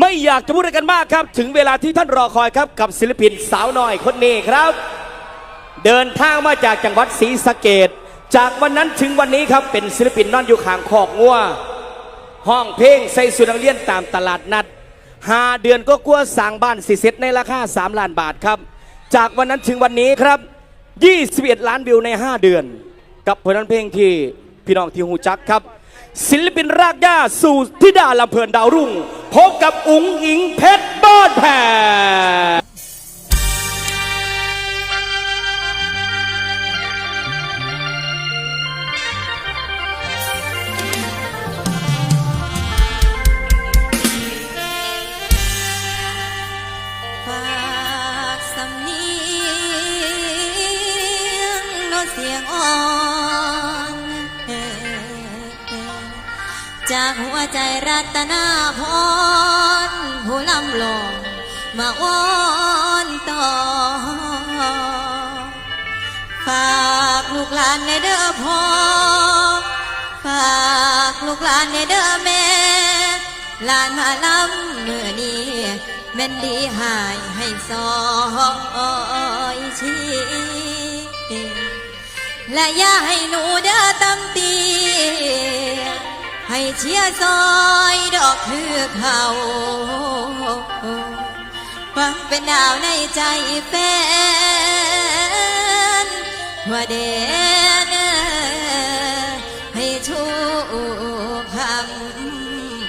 ไม่อยากจะพูดอะไรกันมากครับ ถึงเวลาที่ท่านรอคอยครับ กับศิลปินสาวน้อยคนนี้ครับ เดินทางมาจากจังหวัดศรีสะเกดจากวันนั้นถึงวันนี้ครับเป็นศิลปินนอนอยู่ข้างคอกงัวห้องเพลงใส่สุนังเลียนตามตลาดนัดหาเดือนก็กลัวสร้างบ้านสิเซ็ตในราคา 3 ล้านบาทครับ จากวันนั้นถึงวันนี้ครับ 21 ล้านวิวใน 5 เดือน กับผลงานเพลงที่พี่น้องที่หูจักครับ ศิลปินรากหญ้าสู่ธิดาลำเพลินดาวรุ่ง พบกับอุ๋งอิงเพชรบ้านแพร ใจรัตนาพรผู้ลำลงมาอ้อนต่อ ฝากลูกหลานในเด้อพ่อ ฝากลูกหลานในเด้อแม่ หลานมาลำเมื่อนี้แม่นดีหายให้ซอยชีและอย่าให้หนูเด้อตำตี ให้เชียร์ซอยดอกคือเขาฟังเป็นดาวในใจแฟนว่าเด่นให้ชูค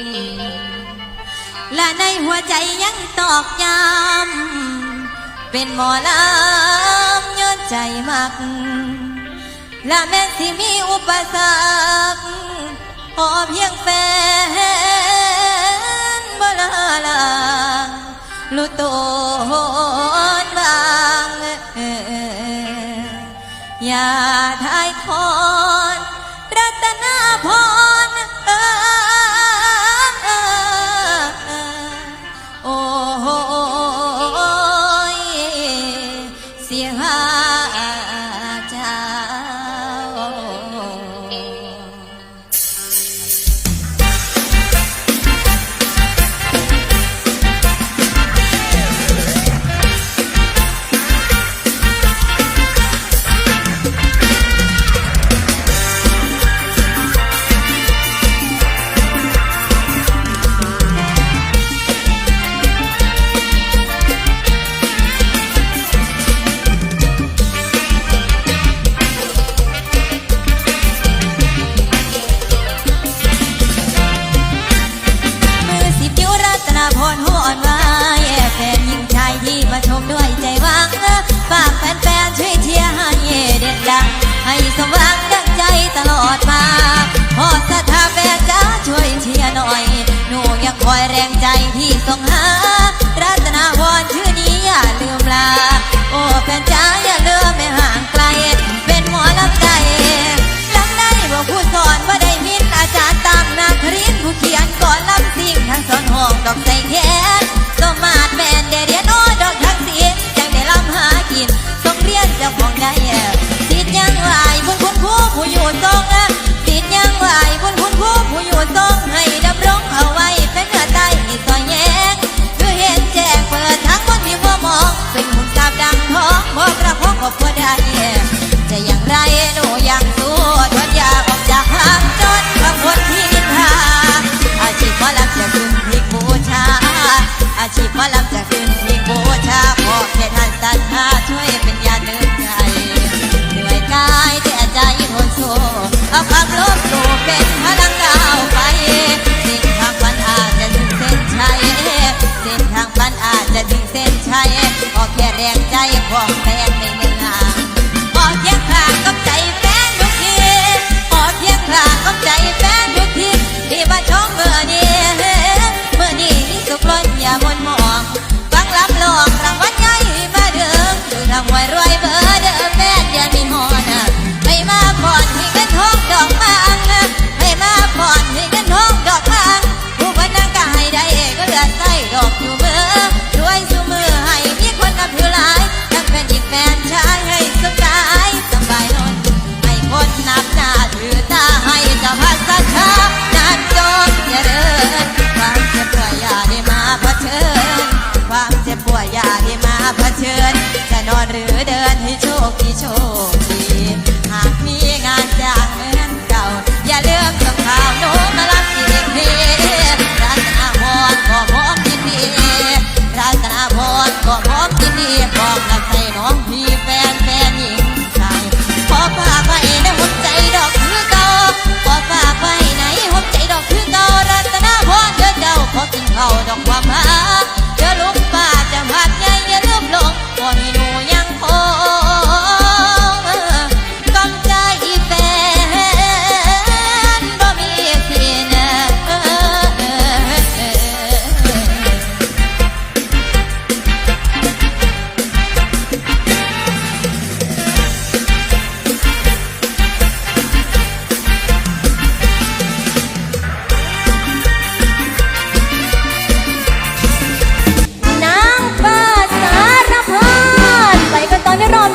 ำและในหัวใจยังตอกย้ำเป็นหมอลำย้อนใจมัก และแม้สิมีอุปสรรค อเพียงแฟนบ่ลาลางรู้ตนบางเอออย่าทายทอ ต้องหารัตนาวรชื่อนี้อย่าลืมลา โอ้แฟนจ้า หรือเดินให้โชคดีโชคดี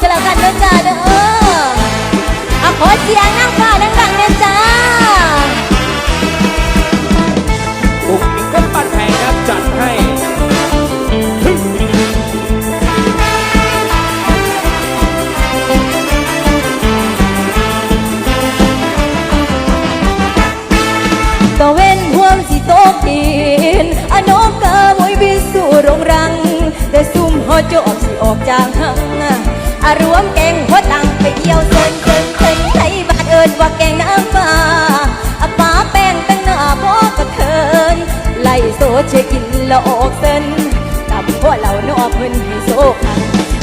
ก็แล้วกันนะจ๊ะเด้ออะขอเสียงนางฟ้าดังๆนะจ๊ะอุกอิงก็ปั้นแพงครับจัดให้ตะเว้นห่วงสิโตกดินอะนกกาบวยบินสู่โรงรัง แต่ซุ่มหอจอบสิออกจากหังอา รวมแกงหัวตังไปเกี่ยวเซินเซินเซินไทยบ้านเอิญว่าแกงน้ำฟ้าอะป้าแป้งตั้งหน้าพ่อกระเทินไล่โซเชกินแล้วออกเส้นกับพวกเรานอกเพิ่นให้โซคัน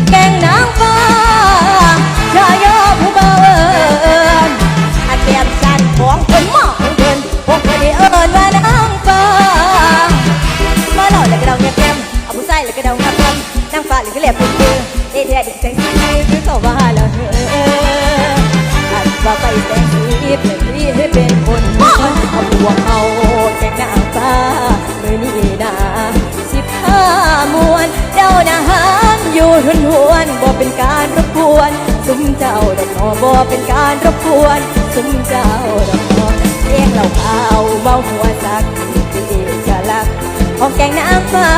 แกงนางฟ้าชายอผู้เบาเอิญอาแก้มสันของเพิ่นหมอกของเพิ่นพวกเพิ่นได้เอิญว่านางฟ้ามาหล่อแล้วก็เดาเงียบแก้มเอาผู้ใส่แล้วก็เดางับคำนางฟ้าหรือก็เหลียบ เป็นการรบกวนซุ้มเจ้าดอกนอบ่เป็นการรบกวนซุ้มเจ้าดอกนอเลี้ยงเราขาวเมาหัวสักที่เอกลักษณ์ของแกงน้ำฟ้า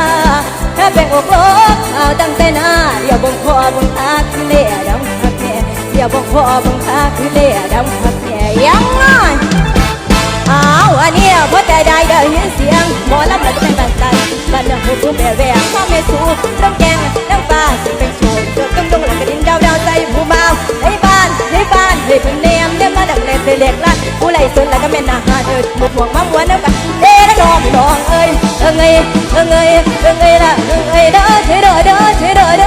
ถ้าแบ่งอกโลกเอาตั้งแต่หน้าเดี๋ยวบงพ่อบงตาคือเล่ดำคักแน่เดี๋ยวบงพ่อบงตาคือเล่ดำคักแน่ยังไงอ้าวอันนี้ยพอแต่ได้ได้ยินเสียงหมอลำแล้วก็เป็นบันใจบันเดาหูแม่แหวกพ่อแม่สู ยบวกบวกมาบวนแล้วกันเอ้ยน้องน้องเอ้ยเอ้ยเอ้ยเอ้ยเอ้ยละเอ้ยเด้อช่วยเด้อเด้อช่วยเด้อเด้อ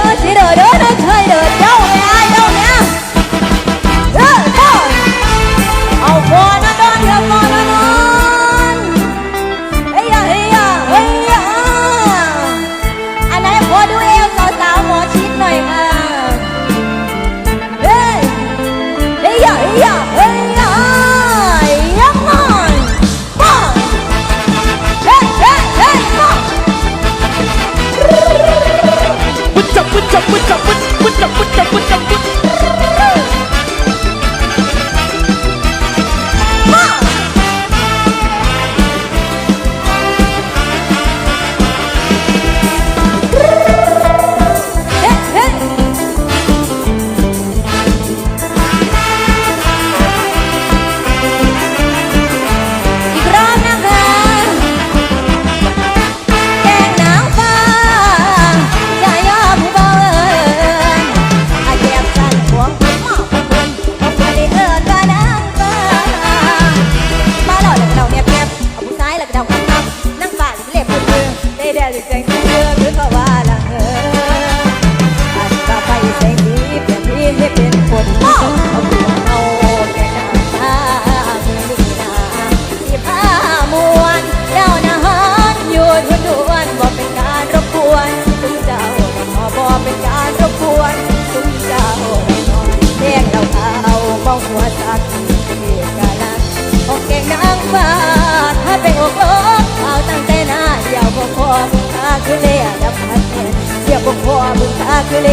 ก็ขอบุญตาคือเล